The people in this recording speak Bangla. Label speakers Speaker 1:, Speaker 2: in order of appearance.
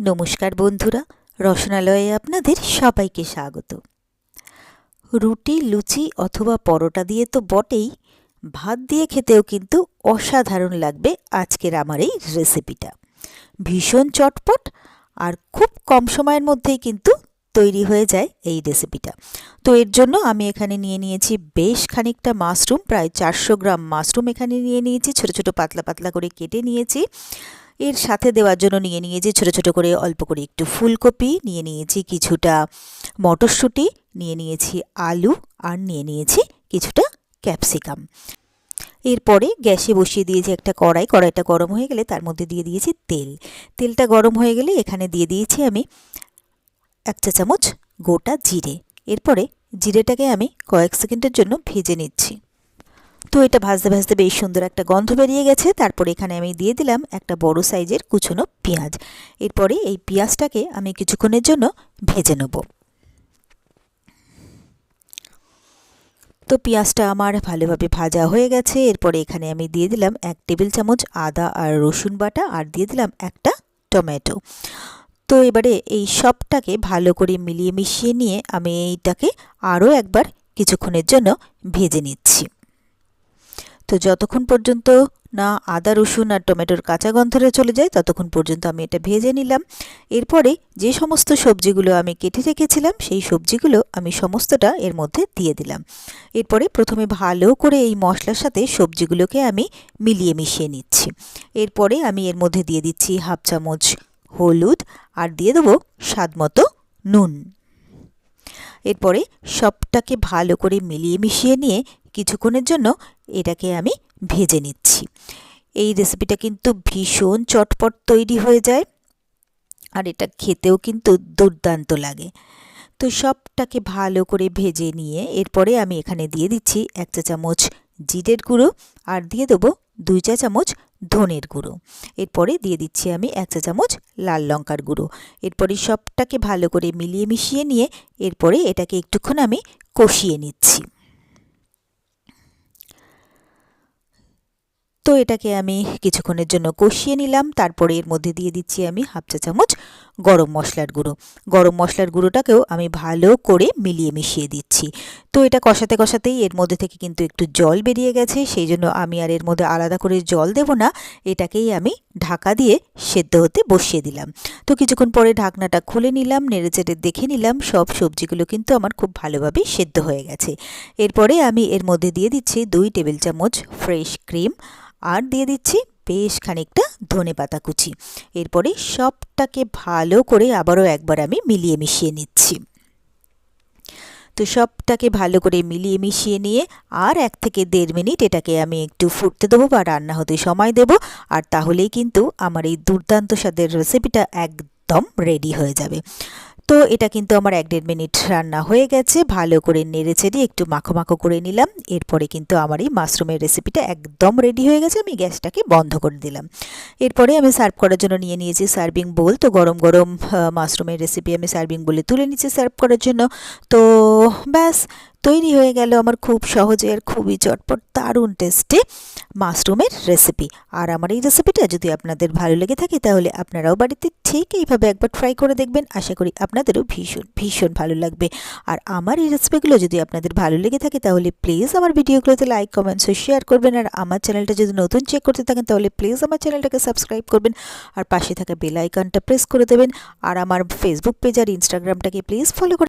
Speaker 1: নমস্কার বন্ধুরা, রসনালয়ে আপনাদের সবাইকে স্বাগত। রুটি, লুচি অথবা পরোটা দিয়ে তো বটেই, ভাত দিয়ে খেতেও কিন্তু অসাধারণ লাগবে আজকের আমার এই রেসিপিটা। ভীষণ চটপট আর খুব কম সময়ের মধ্যেই কিন্তু তৈরি হয়ে যায় এই রেসিপিটা। তো এর জন্য আমি এখানে নিয়ে নিয়েছি বেশ খানিকটা মাশরুম, প্রায় চারশো গ্রাম মাশরুম এখানে নিয়ে নিয়েছি, ছোটো ছোটো পাতলা পাতলা করে কেটে নিয়েছি। এর সাথে দেওয়ার জন্য নিয়ে নিয়েছি ছোটো ছোটো করে অল্প করে একটু ফুলকপি, নিয়ে নিয়েছি কিছুটা মটরশুঁটি, নিয়ে নিয়েছি আলু আর নিয়ে নিয়েছি কিছুটা ক্যাপসিকাম। এরপরে গ্যাসে বসিয়ে দিয়েছি একটা কড়াই, কড়াইটা গরম হয়ে গেলে তার মধ্যে দিয়ে দিয়েছি তেল। তেলটা গরম হয়ে গেলে এখানে দিয়ে দিয়েছি আমি এক চা চামচ গোটা জিরে। এরপরে জিরেটাকে আমি কয়েক সেকেন্ডের জন্য ভেজে নিচ্ছি। তো এটা ভাজতে ভাজতে বেশ সুন্দর একটা গন্ধ বেরিয়ে গেছে। তারপরে এখানে আমি দিয়ে দিলাম একটা বড় সাইজের কুচনো পেঁয়াজ। এরপরে এই পেঁয়াজটাকে আমি কিছুক্ষণের জন্য ভেজে নেব। তো পেঁয়াজটা আমার ভালোভাবে ভাজা হয়ে গেছে। এরপরে এখানে আমি দিয়ে দিলাম এক টেবিল চামচ আদা আর রসুন বাটা আর দিয়ে দিলাম একটা টমেটো। তো এবারে এই সবটাকে ভালো করে মিলিয়ে মিশিয়ে নিয়ে আমি এইটাকে আরও একবার কিছুক্ষণের জন্য ভেজে নিচ্ছি। তো যতক্ষণ পর্যন্ত না আদা, রসুন আর টমেটোর কাঁচা গন্ধরে চলে যায়, ততক্ষণ পর্যন্ত আমি এটা ভেজে নিলাম। এরপরে যে সমস্ত সবজিগুলো আমি কেটে রেখেছিলাম, সেই সবজিগুলো আমি সমস্তটা এর মধ্যে দিয়ে দিলাম। এরপরে প্রথমে ভালো করে এই মশলার সাথে সবজিগুলোকে আমি মিলিয়ে মিশিয়ে নিচ্ছি। এরপরে আমি এর মধ্যে দিয়ে দিচ্ছি হাফ চামচ হলুদ আর দিয়ে দেবো স্বাদ মতো নুন। এরপরে সবটাকে ভালো করে মিলিয়ে মিশিয়ে নিয়ে কিছুক্ষণের জন্য এটাকে আমি ভেজে নিচ্ছি। এই রেসিপিটা কিন্তু ভীষণ চটপট তৈরি হয়ে যায় আর এটা খেতেও কিন্তু দুর্দান্ত লাগে। তো সবটাকে ভালো করে ভেজে নিয়ে এরপরে আমি এখানে দিয়ে দিচ্ছি এক চা চামচ জিরের গুঁড়ো আর দিয়ে দেবো দুই চা চামচ ধনের গুঁড়ো। এরপরে দিয়ে দিচ্ছি আমি এক চা চামচ লাল লঙ্কার গুঁড়ো। এরপরে সবটাকে ভালো করে মিলিয়ে মিশিয়ে নিয়ে এরপরে এটাকে একটুক্ষণ আমি কষিয়ে নিচ্ছি। তো এটাকে আমি কিছুক্ষণের জন্য কষিয়ে নিলাম। তারপরে এর মধ্যে দিয়ে দিচ্ছি আমি হাফ চা চামচ গরম মশলার গুঁড়ো। গরম মশলার গুঁড়োটাকেও আমি ভালো করে মিলিয়ে মিশিয়ে দিচ্ছি। তো এটা কষাতে কষাতেই এর মধ্যে থেকে কিন্তু একটু জল বেরিয়ে গেছে। সেই জন্য আমি আর এর মধ্যে আলাদা করে জল দেব না। এটাকেই আমি ঢাকা দিয়ে সেদ্ধ হতে বসিয়ে দিলাম। তো কিছুক্ষণ পরে ঢাকনাটা খুলে নিলাম, নেড়েচেড়ে দেখে নিলাম, সব সবজিগুলো কিন্তু আমার খুব ভালোভাবে সেদ্ধ হয়ে গেছে। এরপরে আমি এর মধ্যে দিয়ে দিচ্ছি দুই টেবিল চামচ ফ্রেশ ক্রিম আর দিয়ে দিচ্ছি বেশ খানিকটা ধনে পাতা কুচি। এরপরে সবটাকে ভালো করে আবারও একবার আমি মিলিয়ে মিশিয়ে নিচ্ছি। তো সবটাকে ভালো করে মিলিয়ে মিশিয়ে নিয়ে আর এক থেকে দেড় মিনিট এটাকে আমি একটু ফুটতে দেবো বা রান্না হতে সময় দেব, আর তাহলেই কিন্তু আমার এই দুর্দান্ত স্বাদের রেসিপিটা একদম রেডি হয়ে যাবে। তো এটা কিন্তু আমার এক দেড় মিনিট রান্না হয়ে গেছে। ভালো করে নেড়ে চেড়ে একটু মাখো মাখো করে নিলাম। এরপরে কিন্তু আমার এই মাশরুমের রেসিপিটা একদম রেডি হয়ে গেছে। আমি গ্যাসটাকে বন্ধ করে দিলাম। এরপরে আমি সার্ভ করার জন্য নিয়ে নিয়েছি সার্ভিং বোল। তো গরম গরম মাশরুমের রেসিপি আমি সার্ভিং বোলে তুলে নিচ্ছি সার্ভ করার জন্য। তো ব্যাস তৈরি হয়ে গেল আমার খুব সহজে আর খুবই চটপট, দারুণ টেস্টে মাশরুমের রেসিপি আর আমার এই রেসিপিটা যদি আপনাদের ভালো লেগে থাকে, তাহলে আপনারাও বাড়িতে ঠিক এইভাবে একবার ট্রাই করে দেখবেন। আশা করি আপনাদেরও ভীষণ ভীষণ ভালো লাগবে। আর আমার এই রেসিপিগুলো যদি আপনাদের ভালো লেগে থাকে, তাহলে প্লিজ আমার ভিডিওগুলোতে লাইক কমেন্টস ও শেয়ার করবেন। আর আমার চ্যানেলটা যদি নতুন চেক করতে থাকেন, তাহলে প্লিজ আমার চ্যানেলটাকে সাবস্ক্রাইব করবেন। আর পাশে থাকা বেল আইকনটা প্রেস করে দেবেন। আর আমার ফেসবুক পেজ আর ইনস্টাগ্রামটাকে প্লিজ ফলো করে